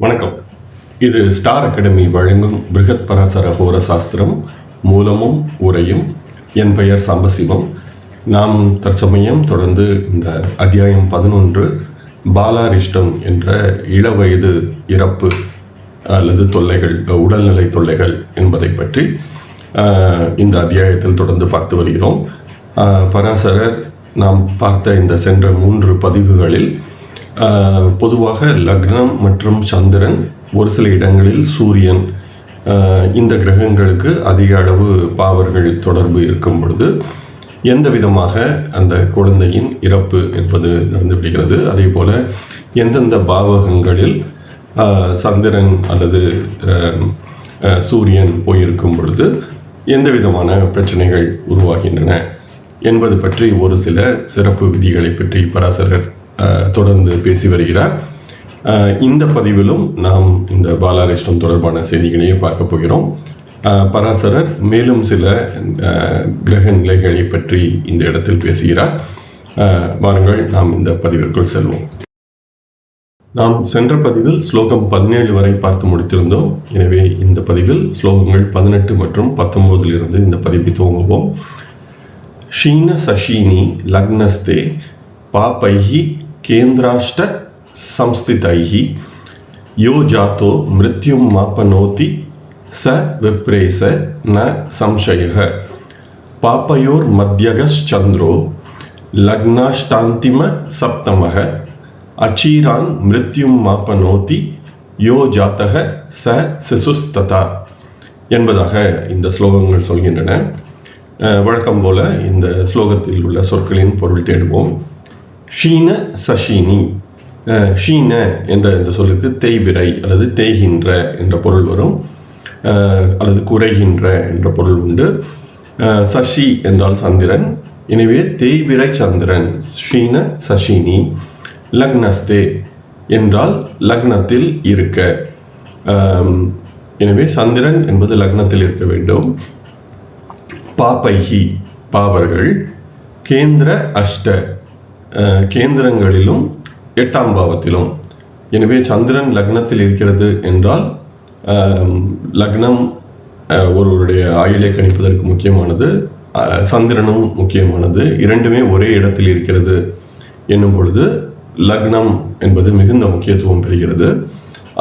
வணக்கம். இது star academy வழங்கும் பிருகத் பராசர ஹோர சாஸ்திரம் மூலமும் உரையும். என் பெயர் சம்பசிவம். நாம் தற்சமயம் தொடர்ந்து இந்த அத்தியாயம் பதினொன்று பாலாரிஷ்டம் என்ற இளவயது இறப்பு அல்லது தொல்லைகள் உடல்நிலை தொல்லைகள் என்பதை பற்றி இந்த அத்தியாயத்தில் தொடர்ந்து பார்த்து வருகிறோம். பராசரர் நாம் பார்த்த இந்த சென்ற மூன்று பதிவுகளில் பொதுவாக லக்னம் மற்றும் சந்திரன் ஒரு சில இடங்களில் சூரியன் இந்த கிரகங்களுக்கு அதிக அளவு பாவர்கள் தொடர்பு இருக்கும் பொழுது எந்த விதமாக அந்த குழந்தையின் இறப்பு என்பது நடந்து விடுகிறது? அதே போல எந்தெந்த பாவகங்களில் சந்திரன் அல்லது சூரியன் போயிருக்கும் பொழுது எந்த விதமான பிரச்சனைகள் உருவாகின்றன என்பது பற்றி ஒரு சில சிறப்பு விதிகளை பற்றி பராசரர் தொடர்ந்து பேசி வருகிறார். ஆஹ், இந்த பதிவிலும் நாம் இந்த பாலாரிஷ்டம் தொடர்பான செய்திகளையே பார்க்க போகிறோம். பராசரர் மேலும் சில ஆஹ், கிரக நிலைகளை பற்றி இந்த இடத்தில் பேசுகிறார். வாருங்கள் நாம் இந்த பதிவிற்குள் செல்வோம். நாம் சென்ற பதிவில் ஸ்லோகம் பதினேழு வரை பார்த்து முடித்திருந்தோம். எனவே இந்த பதிவில் ஸ்லோகங்கள் பதினெட்டு மற்றும் பத்தொன்பதில் இருந்து இந்த பதிவை துவங்குவோம். ஷீன சஷீனி லக்னஸ்தே பாப்பைஹி கேந்திராஷ்ட சம்ஸ்திதைஹி யோ ஜாத்தோ மிருத்யும் மாப்பனோதி ச விப்ரேச ந சம்சயः பாப்பயோர் மத்தியகச்சந்திரோ லக்னாஷ்டாந்திம சப்தமக அச்சீரான் மிருத்யும் மாப்பனோதி யோ ஜாத்தக ச சிசுஸ்ததா என்பதாக இந்த ஸ்லோகங்கள் சொல்கின்றன. வழக்கம் போல இந்த ஸ்லோகத்தில் உள்ள சொற்களின் பொருள் தேடுவோம். ஷீன சஷினி. ஷீன என்ற இந்த சொல்லுக்கு தேய்பிரை அல்லது தேய்கின்ற என்ற பொருள் வரும். அல்லது குறைகின்ற என்ற பொருள் உண்டு. சஷி சசி என்றால் சந்திரன். எனவே தேய்பிரை சந்திரன் ஷீன சஷினி. லக்னஸ்தே என்றால் லக்னத்தில் இருக்க. எனவே சந்திரன் என்பது லக்னத்தில் இருக்க வேண்டும். பாப்பைஹி பாவர்கள். கேந்திர அஷ்ட கேந்திரங்களிலும் எட்டாம் பாவத்திலும். எனவே சந்திரன் லக்னத்தில் இருக்கிறது என்றால் லக்னம் ஒருவருடைய ஆயுளை கணிப்பதற்கு முக்கியமானது சந்திரனும் முக்கியமானது இரண்டுமே ஒரே இடத்தில் இருக்கிறது என்னும் பொழுது லக்னம் என்பது மிகுந்த முக்கியத்துவம் பெறுகிறது.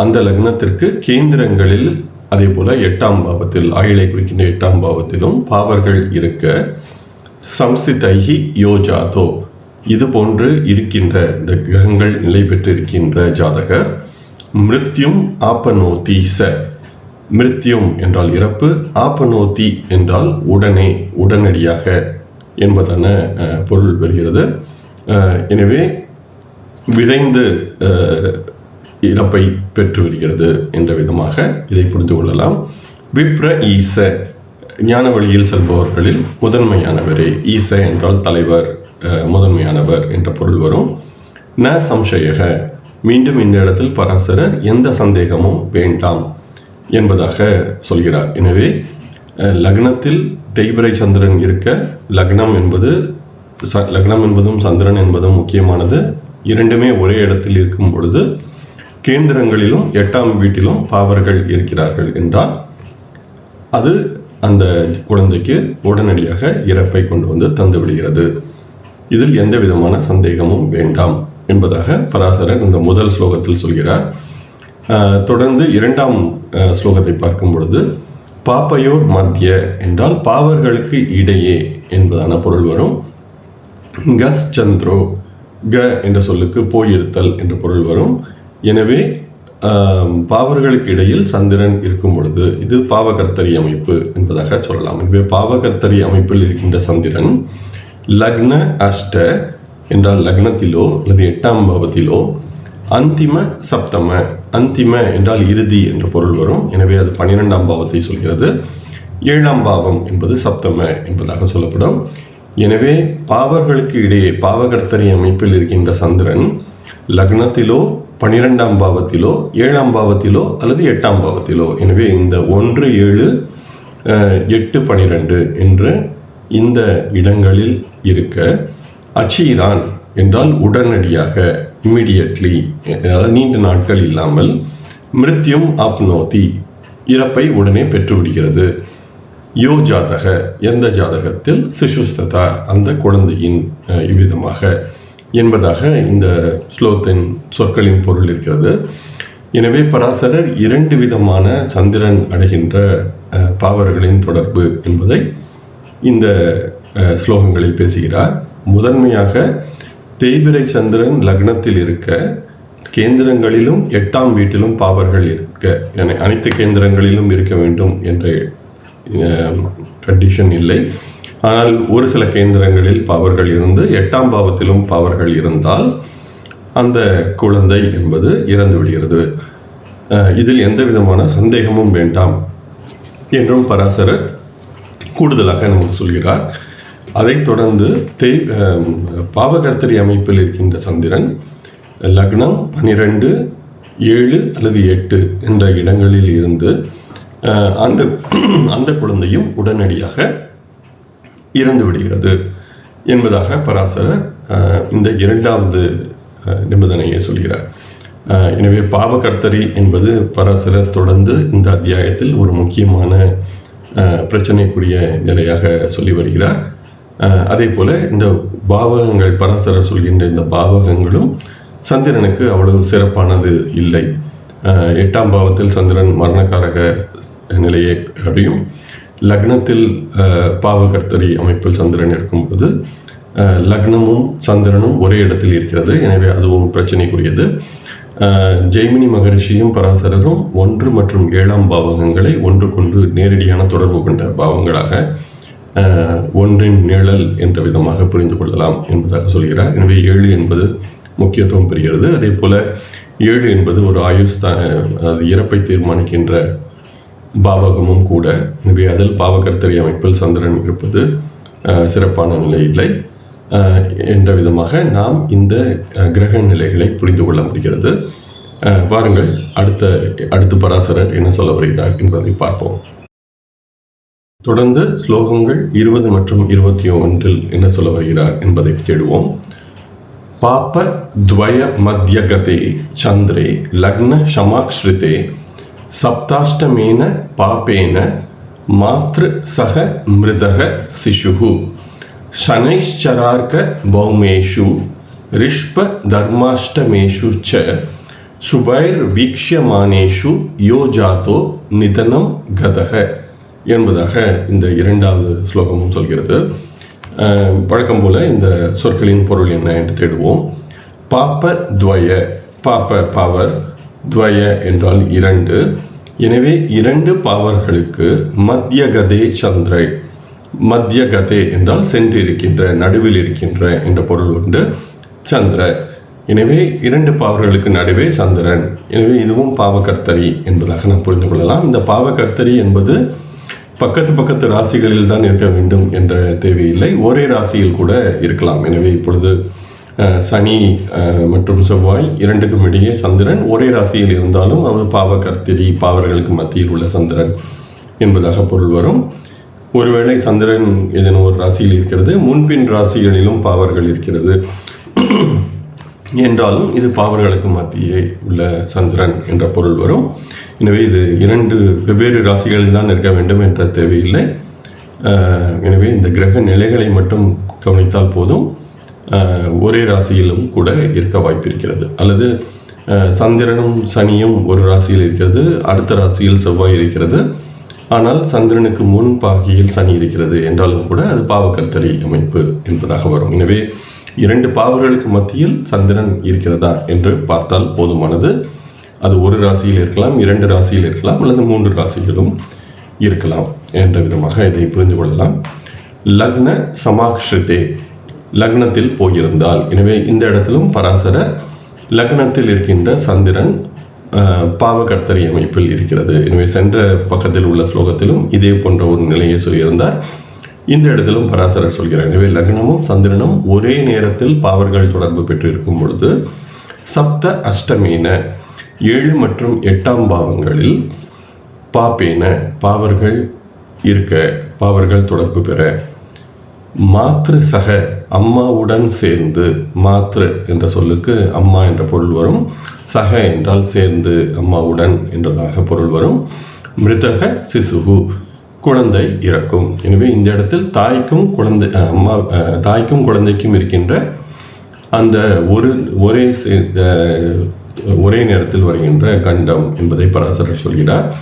அந்த லக்னத்திற்கு கேந்திரங்களில் அதே போல எட்டாம் பாவத்தில் ஆயிலை குறிக்கின்ற எட்டாம் பாவத்திலும் பாவர்கள் இருக்க சம்சிதைஹி யோஜாதோ. இது போன்று இருக்கின்ற இந்த கிரகங்கள் நிலை பெற்றிருக்கின்ற ஜாதகர் மிருத்யும் ஆப்பனோதி ச மிருத்யும் என்றால் இறப்பு ஆப்பனோதி என்றால் உடனே உடனடியாக என்பதான பொருள் வருகிறது. எனவே விரைந்து அஹ், இறப்பை பெற்று விடுகிறது என்ற விதமாக இதை புரிந்து கொள்ளலாம். விப்ர ஈச. ஞான வழியில் செல்பவர்களில் முதன்மையானவரே. ஈச என்றால் தலைவர். முதன்மையானவர் என்ற பொருள் வரும். ந சம்சயக. மீண்டும் இந்த இடத்தில் பராசரர் எந்த சந்தேகமும் வேண்டாம் என்பதாக சொல்கிறார். எனவே லக்னத்தில் தெய்வரை சந்திரன் இருக்க லக்னம் என்பது ச- லக்னம் என்பதும் சந்திரன் என்பதும் முக்கியமானது. இரண்டுமே ஒரே இடத்தில் இருக்கும் பொழுது கேந்திரங்களிலும் எட்டாம் வீட்டிலும் பாவர்கள் இருக்கிறார்கள் என்றால் அது அந்த குழந்தைக்கு உடனடியாக இறப்பை கொண்டு வந்து தந்து விடுகிறது. இதில் எந்த விதமான சந்தேகமும் வேண்டாம் என்பதாக பராசரன் இந்த முதல் ஸ்லோகத்தில் சொல்கிறார். ஆஹ், தொடர்ந்து இரண்டாம் ஸ்லோகத்தை பார்க்கும் பொழுது பாப்பையோர் மத்திய என்றால் பாவர்களுக்கு இடையே என்பதான பொருள் வரும். கஸ் சந்திரோ க என்ற சொல்லுக்கு போயிருத்தல் என்ற பொருள் வரும். எனவே பாவர்களுக்கு இடையில் சந்திரன் இருக்கும் பொழுது இது பாவகர்த்தரி அமைப்பு என்பதாக சொல்லலாம். எனவே பாவகர்த்தரி அமைப்பில் இருக்கின்ற சந்திரன் லக்ன அஷ்ட என்றால் லக்னத்திலோ அல்லது எட்டாம் பாவத்திலோ அந்திம சப்தம. அந்திம என்றால் இறுதி என்ற பொருள் வரும். எனவே அது பன்னிரெண்டாம் பாவத்தை சொல்கிறது. ஏழாம் பாவம் என்பது சப்தம என்பதாக சொல்லப்படும். எனவே பாவர்களுக்கு இடையே பாவகர்த்தரி அமைப்பில் இருக்கின்ற சந்திரன் லக்னத்திலோ பனிரெண்டாம் பாவத்திலோ ஏழாம் பாவத்திலோ அல்லது எட்டாம் பாவத்திலோ. எனவே இந்த ஒன்று ஏழு எட்டு பனிரெண்டு என்று இந்த இடங்களில் இருக்க அச்சீரான் என்றால் உடனடியாக இம்மிடியட்லி அதாவது நீண்ட நாட்கள் இல்லாமல் மிருத்யும் அப்னோதி இறப்பை உடனே பெற்றுவிடுகிறது. யோ ஜாதக எந்த ஜாதகத்தில் சிசுஸ்ததா அந்த குழந்தையின் இவ்விதமாக என்பதாக இந்த ஸ்லோகத்தின் சொற்களின் பொருள் இருக்கிறது. எனவே பராசரர் இரண்டு விதமான சந்திரன் அடைகின்ற பாவர்களின் தொடர்பு என்பதை இந்த ஸ்லோகங்களில் பேசுகிறார். முதன்மையாக தேய்பிரை சந்திரன் லக்னத்தில் இருக்க கேந்திரங்களிலும் எட்டாம் வீட்டிலும் பாவர்கள் இருக்க என அனைத்து கேந்திரங்களிலும் இருக்க வேண்டும் என்ற கண்டிஷன் இல்லை. ஆனால் ஒரு சில கேந்திரங்களில் பாவர்கள் இருந்து எட்டாம் பாவத்திலும் பாவர்கள் இருந்தால் அந்த குழந்தை என்பது இறந்து விடுகிறது. இதில் எந்த விதமான சந்தேகமும் வேண்டாம் என்றும் பராசரர் கூடுதலாக நமக்கு சொல்கிறார். அதைத் தொடர்ந்து தேய் பாவகர்த்தரி அமைப்பில் இருக்கின்ற சந்திரன் லக்னம் பனிரெண்டு ஏழு அல்லது எட்டு என்ற இடங்களில் இருந்து அந்த அந்த குழந்தையும் உடனடியாக இறந்து விடுகிறது என்பதாக பராசரர் அஹ், இந்த இரண்டாவது அஹ், நிபந்தனையை சொல்கிறார். எனவே பாவகர்த்தரி என்பது பராசரர் தொடர்ந்து இந்த அத்தியாயத்தில் ஒரு முக்கியமான பிரச்சனைக்குரிய நிலையாக சொல்லி வருகிறார். அதே போல இந்த பாவகங்கள் பராசரர் சொல்கின்ற இந்த பாவகங்களும் சந்திரனுக்கு அவ்வளவு சிறப்பானது இல்லை. எட்டாம் பாவத்தில் சந்திரன் மரணக்காரக நிலையை அடையும். லக்னத்தில் பாவகர்த்தரி அமைப்பில் சந்திரன் இருக்கும்போது லக்னமும் சந்திரனும் ஒரே இடத்தில் இருக்கிறது. எனவே அதுவும் பிரச்சனைக்குரியது. ஜெய்மினி மகரிஷியும் பராசரரும் ஒன்று மற்றும் ஏழாம் பாவகங்களை ஒன்றுக்கொன்று நேரடியான தொடர்பு கொண்ட பாவங்களாக ஒன்றின் நிழல் என்ற விதமாக புரிந்து கொள்ளலாம் என்பதாக சொல்கிறார். எனவே ஏழு என்பது முக்கியத்துவம் பெறுகிறது. அதே போல ஏழு என்பது ஒரு ஆயுஸ்தான அது இறப்பை தீர்மானிக்கின்ற பாவகமும் கூட. எனவே அதில் பாவகர்த்தரி அமைப்பில் சந்திரன் இருப்பது சிறப்பான நிலை இல்லை. என்ற விதமாக நாம் இந்த கிரக நிலைகளை புரிந்து கொள்ள முடிகிறது. வாருங்கள் அடுத்த அடுத்து பராசரர் என்ன சொல்ல வருகிறார் என்பதை பார்ப்போம். தொடர்ந்து ஸ்லோகங்கள் இருபது மற்றும் இருபத்தி ஒன்றில் என்ன சொல்ல வருகிறார் என்பதை தேடுவோம். பாப்ப துவய மத்தியகதே சந்திரே லக்ன சமாக்ஷ்ரிதே சப்தாஷ்டமேன பாபேன மாத்ரு சக மிருதக சிசுகு शनैश्चरार्क भौमेषु ரிஷ்ப தர்மாஷ்டமேஷு ச சுபைர்வீக்ஷியமானேஷு யோ ஜாதோ நிதனம் கதக என்பதாக இந்த இரண்டாவது ஸ்லோகமும் சொல்கிறது அஹ், வழக்கம் போல இந்த சொற்களின் பொருள் என்ன என்று தேடுவோம் பாப்ப துவய பாப்ப பவர் துவய என்றால் இரண்டு எனவே இரண்டு பாவர்களுக்கு மத்தியகதே சந்திரை மத்திய கதே என்றால் சென்றிருக்கின்ற நடுவில் இருக்கின்ற என்ற பொருள் உண்டு. சந்திர. எனவே இரண்டு பாவர்களுக்கு நடுவே சந்திரன். எனவே இதுவும் பாவகர்த்தரி என்பதாக நாம் புரிந்து கொள்ளலாம். இந்த பாவகர்த்தரி என்பது பக்கத்து பக்கத்து ராசிகளில் தான் இருக்க வேண்டும் என்ற தேவையில்லை. ஒரே ராசியில் கூட இருக்கலாம். எனவே இப்பொழுது அஹ், சனி அஹ், மற்றும் செவ்வாய் இரண்டுக்கும் இடையே சந்திரன். ஒரே ராசியில் இருந்தாலும் அது பாவகர்த்திரி பாவர்களுக்கு மத்தியில் உள்ள சந்திரன் என்பதாக பொருள் வரும். ஒருவேளை சந்திரன் ஏதேனும் ஒரு ராசியில் இருக்கிறது முன்பின் ராசிகளிலும் பாவர்கள் இருக்கிறது. என்றாலும் இது பாவர்களுக்கு மத்தியே உள்ள சந்திரன் என்ற பொருள் வரும். எனவே இது இரண்டு வெவ்வேறு ராசிகளில் தான் இருக்க வேண்டும் என்ற தேவையில்லை. எனவே இந்த கிரக நிலைகளை மட்டும் கவனித்தால் போதும். ஒரே ராசியிலும் கூட இருக்க வாய்ப்பிருக்கிறது. அல்லது சந்திரனும் சனியும் ஒரு ராசியில் இருக்கிறது அடுத்த ராசியில் செவ்வாய் இருக்கிறது. ஆனால் சந்திரனுக்கு முன் பாகியில் சனி இருக்கிறது என்றாலும் கூட அது பாவக்கர்த்தரி அமைப்பு என்பதாக வரும். எனவே இரண்டு பாவர்களுக்கு மத்தியில் சந்திரன் இருக்கிறதா என்று பார்த்தால் போதுமானது. அது ஒரு ராசியில் இருக்கலாம் இரண்டு ராசியில் இருக்கலாம் அல்லது மூன்று ராசிகளும் இருக்கலாம் என்ற விதமாக இதை புரிந்து கொள்ளலாம். லக்ன சமாக்ஷிதே லக்னத்தில் போயிருந்தால். எனவே இந்த இடத்திலும் பராசரர் லக்னத்தில் இருக்கின்ற சந்திரன் பாவ பாவகர்த்தரி அமைப்பில் இருக்கிறது. எனவே சென்ற பக்கத்தில் உள்ள ஸ்லோகத்திலும் இதே போன்ற ஒரு நிலையை சொல்லியிருந்தார். இந்த இடத்திலும் பராசரர் சொல்கிறார். எனவே லக்னமும் சந்திரனும் ஒரே நேரத்தில் பாவர்கள் தொடர்பு பெற்றிருக்கும் பொழுது சப்த அஷ்டமேன ஏழு மற்றும் எட்டாம் பாவங்களில் பாப்பேன பாவர்கள் இருக்க பாவர்கள் தொடர்பு பெற மாத்ரு சக அம்மாவுடன் சேர்ந்து மாத்ரு என்ற சொல்லுக்கு அம்மா என்ற பொருள் வரும். சக என்றால் சேர்ந்து அம்மாவுடன் என்றதாக பொருள் வரும். மிருதக சிசுகு குழந்தை இறக்கும். எனவே இந்த இடத்தில் தாய்க்கும் குழந்தை அஹ், அம்மா அஹ், தாய்க்கும் குழந்தைக்கும் இருக்கின்ற அந்த ஒரு ஒரே சே- ஒரே நேரத்தில் வருகின்ற கண்டம் என்பதை பராசரர் சொல்கிறார்.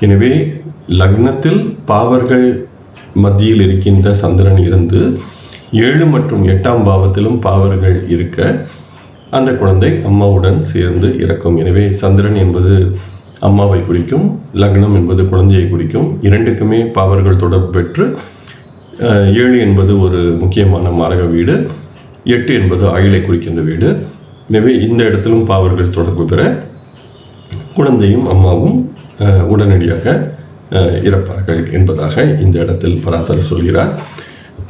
எனவே லக்னத்தில் பாவர்கள் மத்தியில் இருக்கின்ற சந்திரன் இருந்து ஏழு மற்றும் எட்டாம் பாவத்திலும் பாவர்கள் இருக்க அந்த குழந்தை அம்மாவுடன் சேர்ந்து இறக்கும். எனவே சந்திரன் என்பது அம்மாவை குறிக்கும் லக்னம் என்பது குழந்தையை குறிக்கும். இரண்டுக்குமே பாவர்கள் தொடர்பு பெற்று ஏழு என்பது ஒரு முக்கியமான மாரக வீடு எட்டு என்பது ஆயிலை குறிக்கின்ற வீடு. எனவே இந்த இடத்திலும் பாவர்கள் தொடர்பு பெற குழந்தையும் அம்மாவும் உடனடியாக இறப்பார்கள் என்பதாக இந்த இடத்தில் பராசரர் சொல்கிறார்.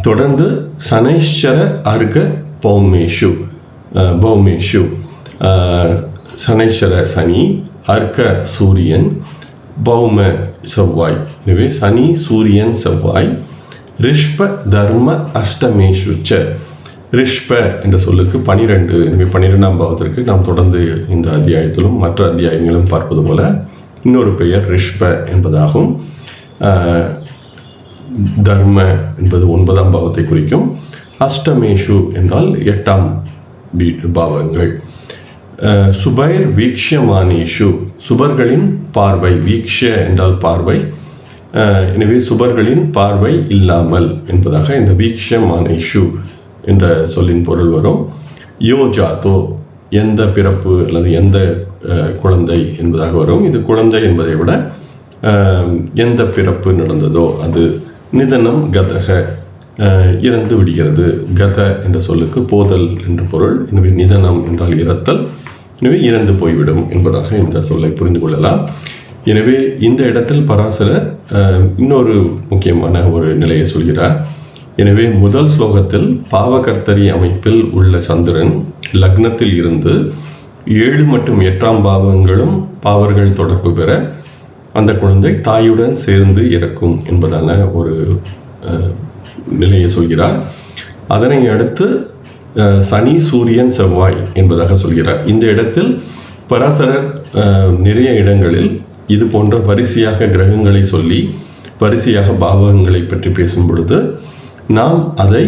தொடர்ந்து சனைஸ்வர அருக பௌமேஷு பௌமேஷு. சனைஸ்வர சனி அர்க்க சூரியன் பௌம செவ்வாய். எனவே சனி சூரியன் செவ்வாய். ரிஷ்ப தர்ம அஷ்டமேஷுச்ச ரிஷ்ப என்ற சொல்லுக்கு பனிரெண்டு எனவே பன்னிரெண்டாம் பாவத்திற்கு நாம் தொடர்ந்து இந்த அத்தியாயத்திலும் மற்ற அத்தியாயங்களும் பார்ப்பது போல இன்னொரு பெயர் ரிஷ்ப என்பதாகும். தர்ம என்பது ஒன்பதாம் பாவத்தை குறிக்கும். அஷ்டமேஷு என்றால் எட்டாம் வீட்டு பாவங்கள். சுபைர் வீக்ஷமானேஷு. சுபர்களின் பார்வை வீக்ஷ என்றால் பார்வை. எனவே சுபர்களின் பார்வை இல்லாமல் என்பதாக இந்த வீக்ஷமானேஷு என்ற சொல்லின் பொருள் வரும். யோஜாதோ எந்த பிறப்பு அல்லது எந்த குழந்தை என்பதாக வரும். இது குழந்தை என்பதை விட எந்த பிறப்பு நடந்ததோ அது நிதனம் கதக இறந்து விடுகிறது. கத என்ற சொல்லுக்கு போதல் என்று பொருள். எனவே நிதனம் என்றால் இறத்தல். எனவே இறந்து போய்விடும் என்பதாக இந்த சொல்லை புரிந்து கொள்ளலாம். எனவே இந்த இடத்தில் பராசரர் இன்னொரு முக்கியமான ஒரு நிலையை சொல்கிறார். எனவே முதல் ஸ்லோகத்தில் பாவகர்த்தரி அமைப்பில் உள்ள சந்திரன் லக்னத்தில் இருந்து ஏழு மற்றும் எட்டாம் பாவங்களும் பாவர்கள் தொடர்பு பெற அந்த குழந்தை தாயுடன் சேர்ந்து இறக்கும் என்பதான ஒரு நிலையை சொல்கிறார். அதனை அடுத்து சனி சூரியன் செவ்வாய் என்பதாக சொல்கிறார். இந்த இடத்தில் பராசரர் நிறைய இடங்களில் இது போன்ற வரிசையாக கிரகங்களை சொல்லி வரிசையாக பாவகங்களை பற்றி பேசும் பொழுது நாம் அதை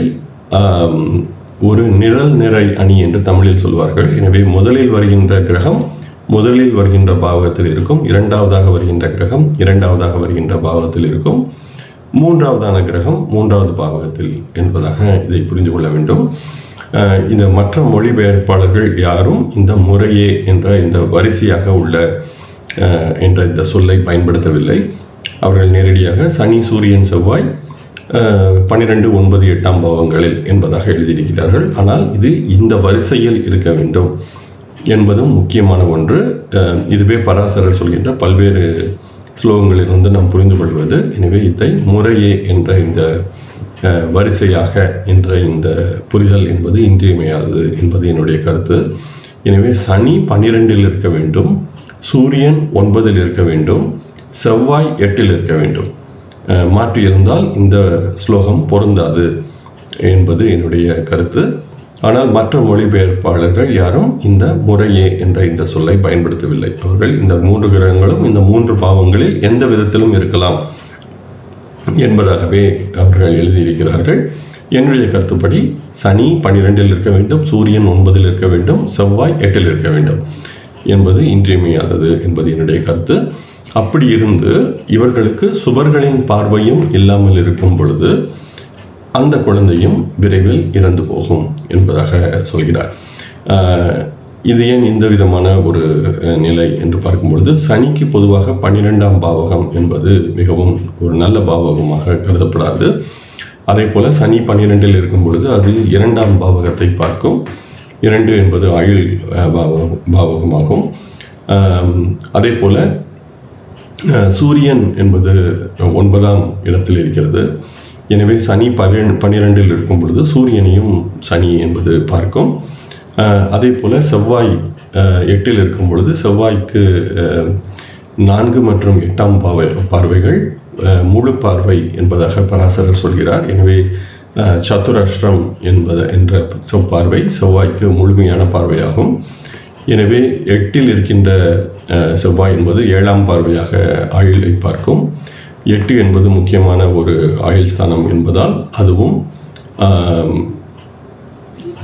ஒரு நிழல் நிறை அணி என்று தமிழில் சொல்வார்கள். எனவே முதலில் வருகின்ற கிரகம் முதலில் வருகின்ற பாவகத்தில் இருக்கும் இரண்டாவதாக வருகின்ற கிரகம் இரண்டாவதாக வருகின்ற பாவகத்தில் இருக்கும் மூன்றாவதான கிரகம் மூன்றாவது பாவகத்தில் என்பதாக இதை புரிந்து கொள்ள வேண்டும். இந்த மற்ற மொழிபெயர்ப்பாளர்கள் யாரும் இந்த முறையே என்ற இந்த வரிசையாக உள்ள என்ற இந்த சொல்லை பயன்படுத்தவில்லை. அவர்கள் நேரடியாக சனி சூரியன் செவ்வாய் பன்னிரெண்டு ஒன்பது எட்டாம் பாவங்களில் என்பதாக எழுதியிருக்கிறார்கள். ஆனால் இது இந்த வரிசையில் இருக்க வேண்டும். என்பதும் முக்கியமான ஒன்று. இதுவே பராசரர் சொல்கின்ற பல்வேறு ஸ்லோகங்களிலிருந்து நாம் புரிந்து கொள்வது. எனவே இதை முறையே என்ற இந்த வரிசையாக என்ற இந்த புரிதல் என்பது இன்றியமையாதது என்பது என்னுடைய கருத்து. எனவே சனி பன்னிரெண்டில் இருக்க வேண்டும் சூரியன் ஒன்பதில் இருக்க வேண்டும் செவ்வாய் எட்டில் இருக்க வேண்டும். மாற்றியிருந்தால் இந்த ஸ்லோகம் பொருந்தாது என்பது என்னுடைய கருத்து. ஆனால் மற்ற மொழிபெயர்ப்பாளர்கள் யாரும் இந்த முறையே என்ற இந்த சொல்லை பயன்படுத்தவில்லை. அவர்கள் இந்த மூன்று கிரகங்களும் இந்த மூன்று பாவங்களில் எந்த விதத்திலும் இருக்கலாம் என்பதாகவே அவர்கள் எழுதியிருக்கிறார்கள். என்னுடைய கருத்துப்படி சனி பனிரெண்டில் இருக்க வேண்டும் சூரியன் ஒன்பதில் இருக்க வேண்டும் செவ்வாய் எட்டில் இருக்க வேண்டும் என்பது இன்றியமையாதது என்பது என்னுடைய கருத்து. அப்படி இருந்து இவர்களுக்கு சுவர்களின் பார்வையும் இல்லாமல் இருக்கும் பொழுது அந்த குழந்தையும் விரைவில் இறந்து போகும் என்பதாக சொல்கிறார். இது ஏன் இந்த விதமான ஒரு நிலை என்று பார்க்கும் பொழுது சனிக்கு பொதுவாக பன்னிரெண்டாம் பாவகம் என்பது மிகவும் ஒரு நல்ல பாவகமாக கருதப்படாது. அதே போல சனி பன்னிரெண்டில் இருக்கும் பொழுது அது இரண்டாம் பாவகத்தை பார்க்கும். இரண்டு என்பது ஆயுள் பாவகமாகும். அதே போல சூரியன் என்பது ஒன்பதாம் இடத்தில் இருக்கிறது. எனவே சனி பன்னிரெண்டு பன்னிரெண்டில் இருக்கும் பொழுது சூரியனையும் சனி என்பது பார்க்கும். அதே போல் செவ்வாய் எட்டில் இருக்கும் பொழுது செவ்வாய்க்கு நான்கு மற்றும் எட்டாம் பாவை பார்வைகள் முழு பார்வை என்பதாக பராசரர் சொல்கிறார். எனவே சத்துராஷ்டிரம் என்பது என்ற செவ்வார்வை செவ்வாய்க்கு முழுமையான பார்வையாகும். எனவே எட்டில் இருக்கின்ற செவ்வாய் என்பது ஏழாம் பார்வையாக ஆயுளை பார்க்கும். எட்டு என்பது முக்கியமான ஒரு ஆயுள் ஸ்தானம் என்பதால் அதுவும்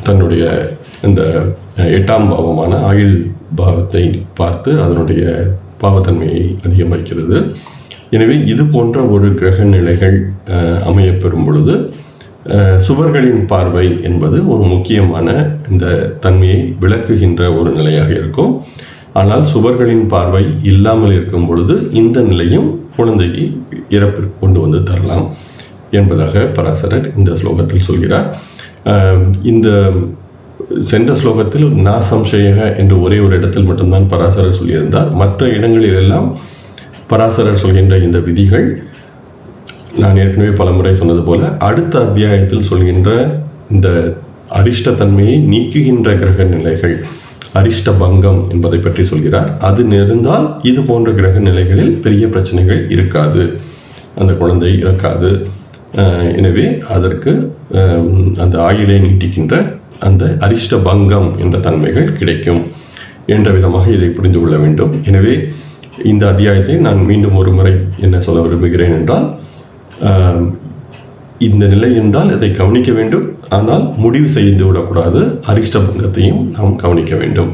தன்னுடைய இந்த எட்டாம் பாவமான ஆயுள் பாவத்தை பார்த்து அதனுடைய பாவத்தன்மையை அதிகரிக்கிறது எனவே இது போன்ற ஒரு கிரக நிலைகள் அமையப்பெறும் பொழுது சுவர்களின் பார்வை என்பது ஒரு முக்கியமான இந்த தன்மையை விளக்குகின்ற ஒரு நிலையாக இருக்கும். ஆனால் சுவர்களின் பார்வை இல்லாமல் இருக்கும் பொழுது இந்த நிலையும் குழந்தையை இறப்பிற்கு கொண்டு வந்து தரலாம் என்பதாக பராசரர் இந்த ஸ்லோகத்தில் சொல்கிறார். இந்த சென்ற ஸ்லோகத்தில் நாசம்சயக என்று ஒரே ஒரு இடத்தில் மட்டும்தான் பராசரர் சொல்லியிருந்தார். மற்ற இடங்களில் எல்லாம் பராசரர் சொல்கின்ற இந்த விதிகள் நான் ஏற்கனவே பலமுறை சொன்னது போல அடுத்த அத்தியாயத்தில் சொல்கின்ற இந்த அரிஷ்டத்தன்மையை நீக்குகின்ற கிரக நிலைகள் அரிஷ்ட பங்கம் என்பதை பற்றி சொல்கிறார். அது இருந்தால் இது போன்ற கிரக நிலைகளில் பெரிய பிரச்சனைகள் இருக்காது. அந்த குழந்தை இறக்காது. எனவே அதற்கு அந்த ஆயுளை நீட்டிக்கின்ற அந்த அரிஷ்ட பங்கம் என்ற தன்மைகள் கிடைக்கும் என்ற விதமாக இதை புரிந்து கொள்ள வேண்டும். எனவே இந்த அத்தியாயத்தை நான் மீண்டும் ஒரு முறை என்ன சொல்ல விரும்புகிறேன் என்றால் இந்த நிலை இருந்தால் இதை கவனிக்க வேண்டும். ஆனால் முடிவு செய்து விடக்கூடாது. அரிஷ்ட பங்கத்தையும் நாம் கவனிக்க வேண்டும்.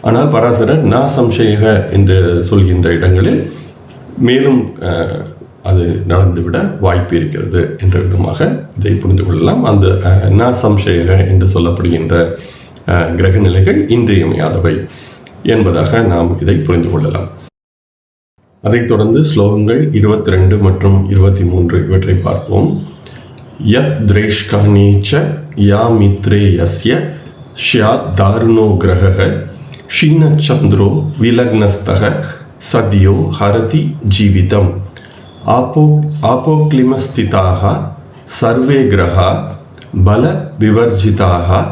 ஆனால் பராசரர் நா சம்சயக என்று சொல்கின்ற இடங்களில் மேலும் அது நடந்துவிட வாய்ப்பு இருக்கிறது என்ற விதமாக இதை புரிந்து கொள்ளலாம். அந்த நா சம்சயக என்று சொல்லப்படுகின்ற கிரக நிலைகள் இன்றியமையாதவை என்பதாக நாம் இதை புரிந்து கொள்ளலாம். அதைத் தொடர்ந்து ஸ்லோகங்கள் இருபத்தி ரெண்டு மற்றும் இருபத்தி மூன்று இவற்றை பார்ப்போம். யத் திரேஷ்கானே ச யா மித்ரே யஸ்ய ஷ்யாத் தாருணோ கிரகः ஷீனச்சந்திரோ விலக்னஸ்தக சதியோ ஹரதி ஜீவிதம் ஆப்போ ஆப்போக்லிமஸ்திதாக சர்வே கிரகா பல விவர்ஜிதாக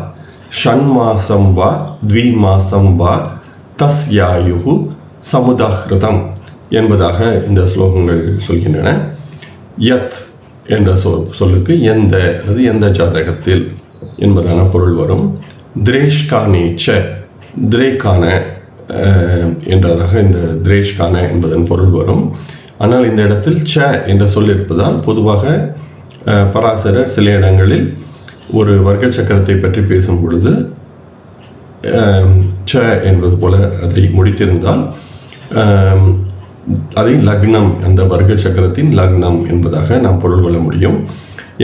ஷண்மாசம் வா த்விமாசம் வா தஸ்யாயு சமுதாகிருதம் என்பதாக இந்த ஸ்லோகங்கள் சொல்கின்றன. யத் என்ற சொல் சொல்லுக்கு எந்த அல்லது எந்த ஜாதகத்தில் என்பதான பொருள் வரும். திரேஷ்கானேச்ச திரேக்கான என்றதாக இந்த திரேஷ்கான என்பதன் பொருள் வரும். ஆனால் இந்த இடத்தில் ச என்ற சொல் இருப்பதால் பொதுவாக பராசரர் சில இடங்களில் ஒரு வர்க்க சக்கரத்தை பற்றி பேசும் பொழுது ச என்பது போல அதை முடித்திருந்தால் அதை லக்னம் அந்த வர்க்க சக்கரத்தின் லக்னம் என்பதாக நாம் பொருள் கொள்ள முடியும்.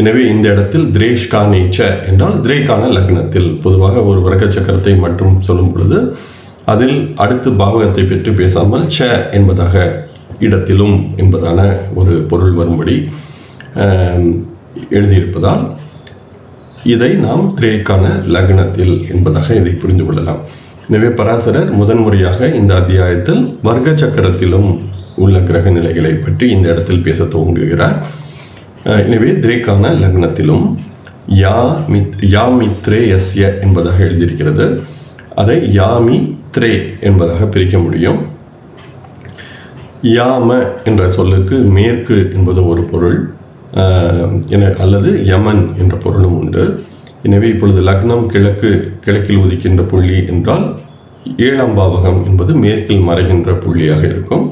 எனவே இந்த இடத்தில் திரேஷ்கா நீச்ச என்றால் திரேக்கான லக்னத்தில். பொதுவாக ஒரு வர்க்க சக்கரத்தை மட்டும் சொல்லும் பொழுது அதில் அடுத்து பாவகத்தை பற்றி பேசாமல் ச என்பதாக இடத்திலும் என்பதான ஒரு பொருள் வரும்படி எழுதியிருப்பதால் இதை நாம் திரேக்கான லக்னத்தில் என்பதாக இதை புரிந்து கொள்ளலாம். எனவே பராசரர் முதன்முறையாக இந்த அத்தியாயத்தில் வர்க்க சக்கரத்திலும் உள்ள கிரக நிலைகளை பற்றி இந்த இடத்தில் பேச துவங்குகிறார். எனவே திரேக்கான லக்னத்திலும் யா மித் யா மித்ரே எஸ்ய என்பதாக எழுதியிருக்கிறது. அதை யாமி த்ரே என்பதாக பிரிக்க முடியும். யாம என்ற சொல்லுக்கு மேற்கு என்பது ஒரு பொருள். என அல்லது யமன் என்ற பொருளும் உண்டு. எனவே இப்பொழுது லக்னம் கிழக்கு கிழக்கில் உதிக்கின்ற புள்ளி என்றால் ஏழாம் பாவகம் என்பது மேற்கில் மறைகின்ற புள்ளியாக இருக்கும்.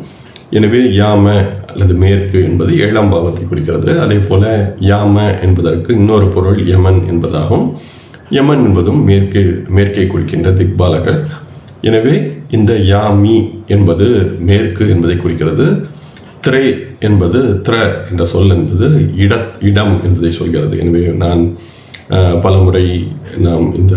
எனவே யாம அல்லது மேற்கு என்பது ஏழாம் பாவத்தை குறிக்கிறது. அதே போல யாம என்பதற்கு இன்னொரு பொருள் யமன் என்பதாகும். யமன் என்பதும் மேற்கே மேற்கே குறிக்கின்ற திக்பாலகர். எனவே இந்த யாமி என்பது மேற்கு என்பதை குறிக்கிறது. திரை என்பது திர என்ற சொல் என்பது இட இடம் என்பதை சொல்கிறது. எனவே நான் பலமுறை நாம் இந்த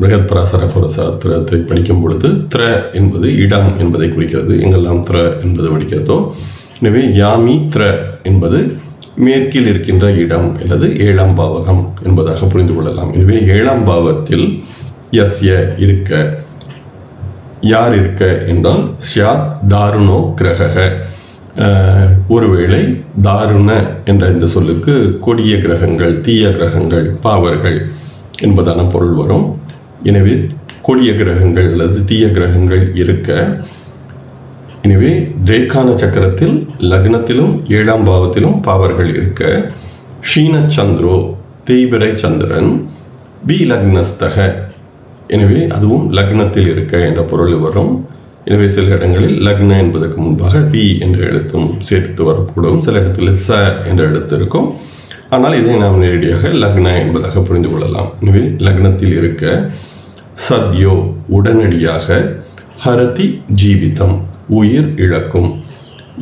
பிருகத் பராசர சாஸ்திரத்தை படிக்கும் பொழுது த்ர என்பது இடம் என்பதை குறிக்கிறது. எங்கெல்லாம் த்ர என்பது படிக்கிறதோ. எனவே யாமி த்ர என்பது மேற்கில் இருக்கின்ற இடம் அல்லது ஏழாம் பாவகம் என்பதாக புரிந்து கொள்ளலாம். எனவே ஏழாம் பாவத்தில் யஸ்ய இருக்க யார் இருக்க என்றால் ஷியாத் தாருணோ கிரகக ஒருவேளை தாருண என்ற இந்த சொல்லுக்கு கொடிய கிரகங்கள் தீய கிரகங்கள் பாவர்கள் என்பதான பொருள் வரும். எனவே கொடிய கிரகங்கள் அல்லது தீய கிரகங்கள் இருக்க எனவே ரேகான சக்கரத்தில் லக்னத்திலும் ஏழாம் பாவத்திலும் பாவர்கள் இருக்க ஷீன சந்திரோ தேய்பிரை சந்திரன் பி லக்னஸ்தக எனவே அதுவும் லக்னத்தில் இருக்க என்ற பொருள் வரும். எனவே சில இடங்களில் லக்ன என்பதற்கு முன்பாக வி என்ற எழுத்தும் சேர்த்து வரக்கூடும். சில இடத்துல ச என்ற எழுத்து இருக்கும். ஆனால் இதை நாம் நேரடியாக லக்ன என்பதாக புரிந்து கொள்ளலாம். எனவே லக்னத்தில் இருக்க சத்யோ உடனடியாக ஹரதி ஜீவிதம் உயிர் இழக்கும்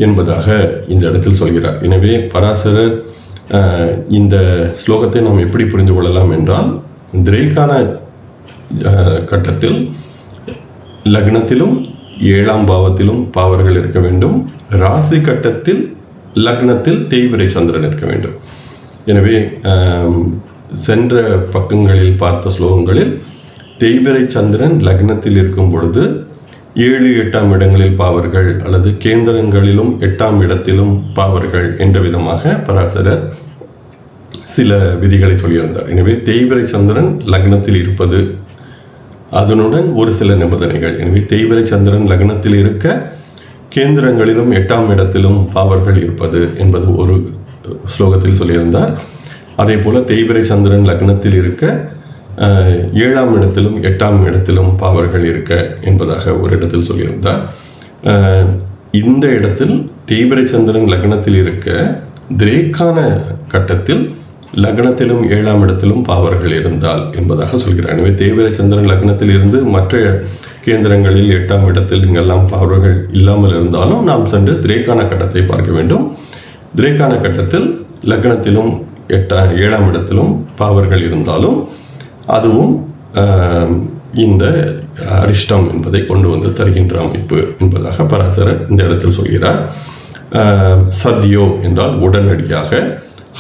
என்பதாக இந்த இடத்தில் சொல்கிறார். எனவே பராசரர் இந்த ஸ்லோகத்தை நாம் எப்படி புரிந்து கொள்ளலாம் என்றால் திரைக்கான கட்டத்தில் லக்னத்திலும் ஏழாம் பாவத்திலும் பாவர்கள் இருக்க வேண்டும். ராசி கட்டத்தில் லக்னத்தில் தேய்விரை சந்திரன் இருக்க வேண்டும். எனவே சென்ற பக்கங்களில் பார்த்த ஸ்லோகங்களில் தேய்பிரை சந்திரன் லக்னத்தில் இருக்கும் பொழுது ஏழு எட்டாம் இடங்களில் பாவர்கள் அல்லது கேந்திரங்களிலும் எட்டாம் இடத்திலும் பாவர்கள் என்ற விதமாக பராசரர் சில விதிகளை சொல்லியிருந்தார். எனவே தேய்விரை சந்திரன் லக்னத்தில் இருப்பது அதனுடன் ஒரு சில நிபந்தனைகள். எனவே தேய்பிரை சந்திரன் லக்னத்தில் இருக்க கேந்திரங்களிலும் எட்டாம் இடத்திலும் பாவர்கள் இருப்பது என்பது ஒரு ஸ்லோகத்தில் சொல்லியிருந்தார். அதே போல தேய்பிரை சந்திரன் லக்னத்தில் இருக்க ஏழாம் இடத்திலும் எட்டாம் இடத்திலும் பாவர்கள் இருக்க என்பதாக ஒரு இடத்தில் சொல்லியிருந்தார். இந்த இடத்தில் தேய்பிரை சந்திரன் லக்னத்தில் இருக்க திரேக்கான கட்டத்தில் லக்னத்திலும் ஏழாம் இடத்திலும் பாவர்கள் இருந்தால் என்பதாக சொல்கிறார். எனவே தேவிர சந்திரன் லக்னத்தில் இருந்து மற்ற கேந்திரங்களில் எட்டாம் இடத்தில் இங்கெல்லாம் பாவர்கள் இல்லாமல் இருந்தாலும் நாம் சென்று திரேக்கான கட்டத்தை பார்க்க வேண்டும். திரேக்கான கட்டத்தில் லக்னத்திலும் எட்டா ஏழாம் இடத்திலும் பாவர்கள் இருந்தாலும் அதுவும் இந்த அரிஷ்டம் என்பதை கொண்டு வந்து தருகின்ற அமைப்பு என்பதாக பராசரர் இந்த இடத்தில் சொல்கிறார். சத்யோ என்றால் உடனடியாக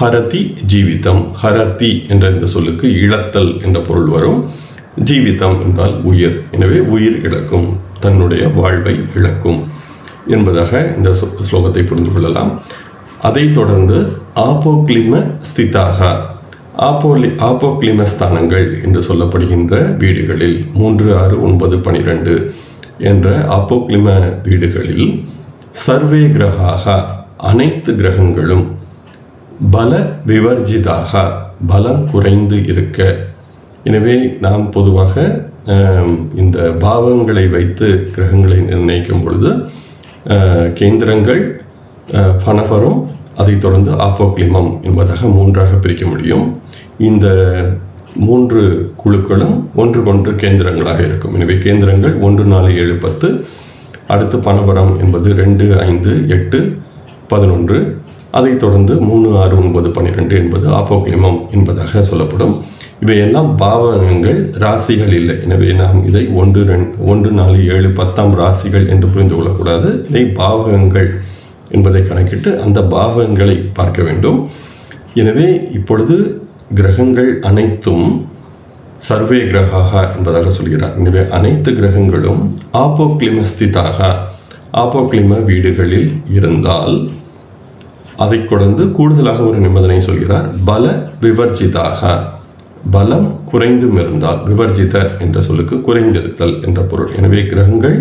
ஹரதி ஜீவிதம். ஹரதி என்ற இந்த சொல்லுக்கு இழத்தல் என்ற பொருள் வரும். ஜீவிதம் என்றால் உயிர். எனவே உயிர் இழக்கும் தன்னுடைய வாழ்வை இழக்கும் என்பதாக இந்த ஸ்லோகத்தை புரிந்து கொள்ளலாம். அதைத் தொடர்ந்து ஆப்போக்ளிம ஸ்திதாக ஆப்போலி ஆப்போக்ளிம ஸ்தானங்கள் என்று சொல்லப்படுகின்ற வீடுகளில் மூன்று ஆறு ஒன்பது பனிரெண்டு என்ற ஆப்போக்ளிம வீடுகளில் சர்வே கிரகாக அனைத்து கிரகங்களும் பல விவர்ஜிதாக பலம் குறைந்து இருக்க. எனவே நாம் பொதுவாக இந்த பாவங்களை வைத்து கிரகங்களை நிர்ணயிக்கும் பொழுது கேந்திரங்கள் ஆஹ், பணபரம் அதைத் தொடர்ந்து ஆப்போக்லிமம் என்பதாக மூன்றாக பிரிக்க முடியும். இந்த மூன்று குழுக்களும் ஒன்றுக்கொன்று கேந்திரங்களாக இருக்கும். எனவே கேந்திரங்கள் ஒன்று நாலு ஏழு பத்து அடுத்து பணபரம் என்பது ரெண்டு ஐந்து எட்டு பதினொன்று அதைத் தொடர்ந்து மூணு ஆறு ஒன்பது பன்னிரெண்டு என்பது ஆப்போக்ளிமம் என்பதாக சொல்லப்படும். இவையெல்லாம் பாவகங்கள் ராசிகள் இல்லை. எனவே நாம் இதை ஒன்று ரெண்டு ஒன்று நாலு ஏழு பத்தாம் ராசிகள் என்று புரிந்து கொள்ளக்கூடாது. இதை பாவகங்கள் என்பதை கணக்கிட்டு அந்த பாவகங்களை பார்க்க வேண்டும். எனவே இப்பொழுது கிரகங்கள் அனைத்தும் சர்வே கிரகாக என்பதாக சொல்கிறார். எனவே அனைத்து கிரகங்களும் ஆப்போக்ளிமஸ்திதாக ஆப்போக்ளிம வீடுகளில் இருந்தால் அதை தொடர்ந்து கூடுதலாக ஒரு நிபந்தனை சொல்கிறார். பல விவர்ஜிதாக. பலம் குறைந்தும் இருந்தால் விவர்ஜித என்ற சொல்லுக்கு குறைந்திருத்தல் என்ற பொருள். எனவே கிரகங்கள்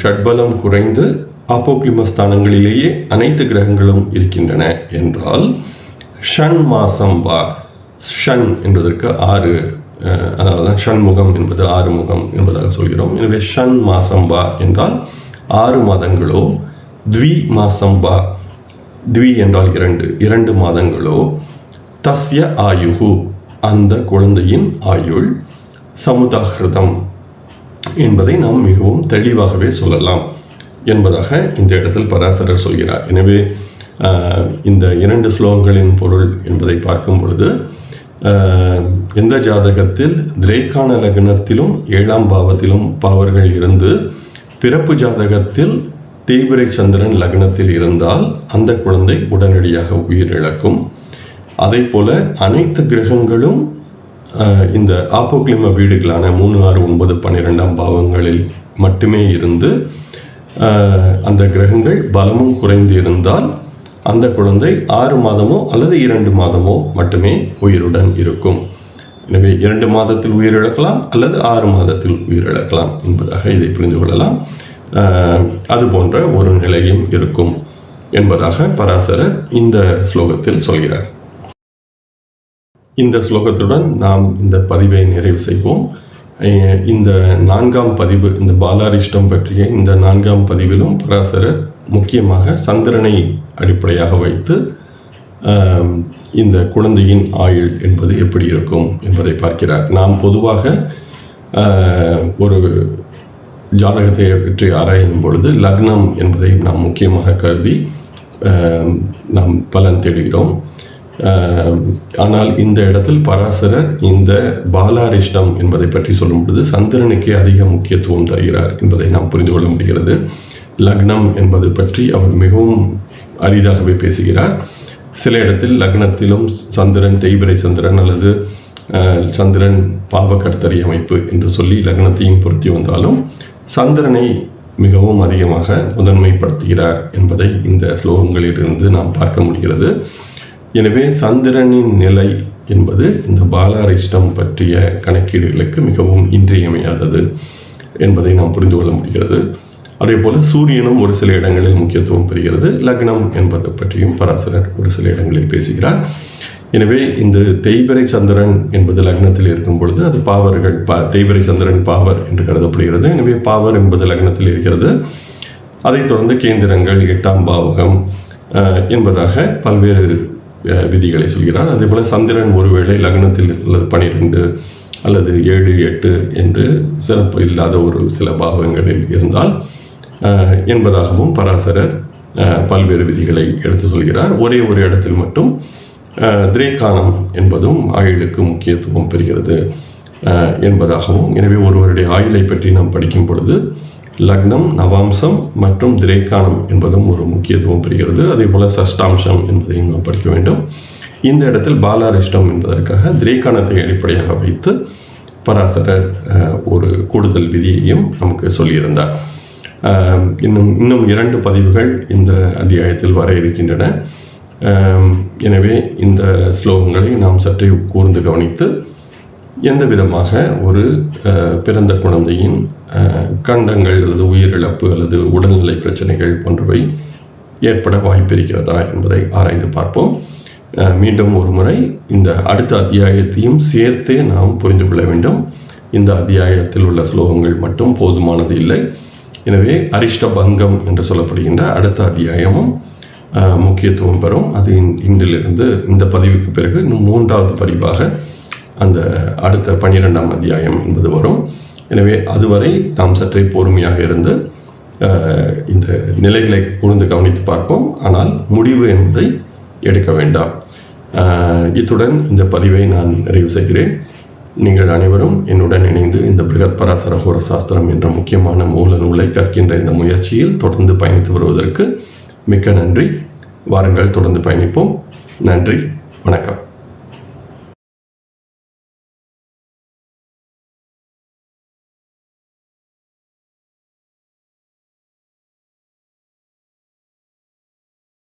ஷட்பலம் குறைந்து ஆப்போக்லிம ஸ்தானங்களிலேயே அனைத்து கிரகங்களும் இருக்கின்றன என்றால் ஷண் மாசம் வா ஷன் என்பதற்கு ஆறு அஹ், ஷண்முகம் என்பது ஆறு முகம் என்பதாக சொல்கிறோம். எனவே ஷண் மாசம் வா என்றால் ஆறு மாதங்களோ த்வி மாசம் வா த்வி என்றால் இரண்டு இரண்டு மாதங்களோ தஸ்ய ஆயுகு அந்த குழந்தையின் ஆயுள் சமுதாகிருதம் என்பதை நாம் மிகவும் தெளிவாகவே சொல்லலாம் என்பதாக இந்த இடத்தில் பராசரர் சொல்கிறார். எனவே இந்த இரண்டு ஸ்லோகங்களின் பொருள் என்பதை பார்க்கும் பொழுது எந்த ஜாதகத்தில் திரேக்கான லக்னத்திலும் ஏழாம் பாவத்திலும் பாவர்கள் இருந்து பிறப்பு ஜாதகத்தில் தீவிர சந்திரன் லக்னத்தில் இருந்தால் அந்த குழந்தை உடனடியாக உயிரிழக்கும். அதே போல அனைத்து கிரகங்களும் இந்த ஆப்போக்ளிம வீடுகளான மூணு ஆறு ஒன்பது பன்னிரெண்டாம் பாவங்களில் மட்டுமே இருந்து அந்த கிரகங்கள் பலமும் குறைந்து இருந்தால் அந்த குழந்தை ஆறு மாதமோ அல்லது இரண்டு மாதமோ மட்டுமே உயிருடன் இருக்கும். எனவே இரண்டு மாதத்தில் உயிரிழக்கலாம் அல்லது ஆறு மாதத்தில் உயிரிழக்கலாம் என்பதாக இதை புரிந்து கொள்ளலாம். அது போன்ற ஒரு நிலையும் இருக்கும் என்பதாக பராசரர் இந்த ஸ்லோகத்தில் சொல்கிறார். இந்த ஸ்லோகத்துடன் நாம் இந்த பதிவை நிறைவு செய்வோம். இந்த நான்காம் பதிவு இந்த பாலாரிஷ்டம் பற்றிய இந்த நான்காம் பதிவிலும் பராசரர் முக்கியமாக சந்திரனை அடிப்படையாக வைத்து இந்த குழந்தையின் ஆயுள் என்பது எப்படி இருக்கும் என்பதை பார்க்கிறார். நாம் பொதுவாக ஒரு ஜாதகத்தை பற்றி ஆராயும் பொழுது லக்னம் என்பதை நாம் முக்கியமாக கருதி நாம் பலன் தேடுகிறோம். ஆனால் இந்த இடத்தில் பராசரர் இந்த பாலாரிஷ்டம் என்பதை பற்றி சொல்லும் பொழுது சந்திரனுக்கே அதிக முக்கியத்துவம் தருகிறார் என்பதை நாம் புரிந்து கொள்ள முடிகிறது. லக்னம் என்பது பற்றி அவர் மிகவும் அரிதாகவே பேசுகிறார். சில இடத்தில் லக்னத்திலும் சந்திரன் தேய்பிரை சந்திரன் அல்லது சந்திரன் பாவகர்த்தரி அமைப்பு என்று சொல்லி லக்னத்தையும் பொருத்தி வந்தாலும் சந்திரனை மிகவும் அதிகமாக முதன்மைப்படுத்துகிறார் என்பதை இந்த ஸ்லோகங்களிலிருந்து நாம் பார்க்க முடிகிறது. எனவே சந்திரனின் நிலை என்பது இந்த பாலாரிஷ்டம் பற்றிய கணக்கீடுகளுக்கு மிகவும் இன்றியமையாதது என்பதை நாம் புரிந்து கொள்ள முடிகிறது. அதே போல சூரியனும் ஒரு சில இடங்களில் முக்கியத்துவம் பெறுகிறது. லக்னம் என்பது பற்றியும் பராசரர் ஒரு சில இடங்களில் பேசுகிறார். எனவே இந்த தேய்பிரை சந்திரன் என்பது லக்னத்தில் இருக்கும் பொழுது அது பாவர்கள் பா தேய்பிரை சந்திரன் பாவர் என்று கருதப்படுகிறது. எனவே பாவர் என்பது லக்னத்தில் இருக்கிறது. அதைத் தொடர்ந்து கேந்திரங்கள் எட்டாம் பாவகம் என்பதாக பல்வேறு விதிகளை சொல்கிறார். அதே போல சந்திரன் ஒருவேளை லக்னத்தில் அல்லது பனிரெண்டு அல்லது ஏழு எட்டு என்று சிறப்பு இல்லாத ஒரு சில பாவங்களில் இருந்தால் என்பதாகவும் பராசரர் பல்வேறு விதிகளை எடுத்து சொல்கிறார். ஒரே ஒரு இடத்தில் மட்டும் அஹ், என்பதும் ஆயுளுக்கு முக்கியத்துவம் பெறுகிறது அஹ், என்பதாகவும் எனவே ஒருவருடைய ஆயுளை பற்றி நாம் படிக்கும் பொழுது லக்னம் நவாம்சம் மற்றும் திரேக்கானம் என்பதும் ஒரு முக்கியத்துவம் பெறுகிறது. அதே போல சஷ்டாம்சம் என்பதையும் நாம் படிக்க வேண்டும். இந்த இடத்தில் பாலாரிஷ்டம் என்பதற்காக திரேக்கானத்தை அடிப்படையாக வைத்து பராசரர் ஒரு கூடுதல் விதியையும் நமக்கு சொல்லியிருந்தார். இன்னும் இன்னும் இரண்டு பதிவுகள் இந்த அத்தியாயத்தில் வர இருக்கின்றன. எனவே இந்த ஸ்லோகங்களை நாம் சற்றே கூர்ந்து கவனித்து எந்த விதமாக ஒரு பிறந்த குழந்தையின் கண்டங்கள் அல்லது உயிரிழப்பு அல்லது உடல்நிலை பிரச்சனைகள் போன்றவை ஏற்பட வாய்ப்பிருக்கிறதா என்பதை ஆராய்ந்து பார்ப்போம். மீண்டும் ஒரு முறை இந்த அடுத்த அத்தியாயத்தையும் சேர்த்தே நாம் புரிந்து கொள்ள வேண்டும். இந்த அத்தியாயத்தில் உள்ள ஸ்லோகங்கள் மட்டும் போதுமானது இல்லை. எனவே அரிஷ்ட பங்கம் என்று சொல்லப்படுகின்ற அடுத்த அத்தியாயமும் முக்கியத்துவம் பெறும். அது இன்றிலிருந்து இந்த பதிவுக்கு பிறகு இன்னும் மூன்றாவது பதிவாக அந்த அடுத்த பன்னிரெண்டாம் அத்தியாயம் என்பது வரும். எனவே அதுவரை நாம் சற்றே பொறுமையாக இருந்து இந்த நிலைகளை கூர்ந்து கவனித்து பார்ப்போம். ஆனால் முடிவு என்பதை எடுக்க வேண்டாம். இத்துடன் இந்த பதிவை நான் நிறைவு செய்கிறேன். நீங்கள் அனைவரும் என்னுடன் இணைந்து இந்த பிருகத் பராசரகோர சாஸ்திரம் என்ற முக்கியமான மூல நூலை கற்கின்ற இந்த முயற்சியில் தொடர்ந்து பயணித்து வருவதற்கு மிக்க நன்றி. வாருங்கள் தொடர்ந்து பயணிப்போம். நன்றி. வணக்கம்.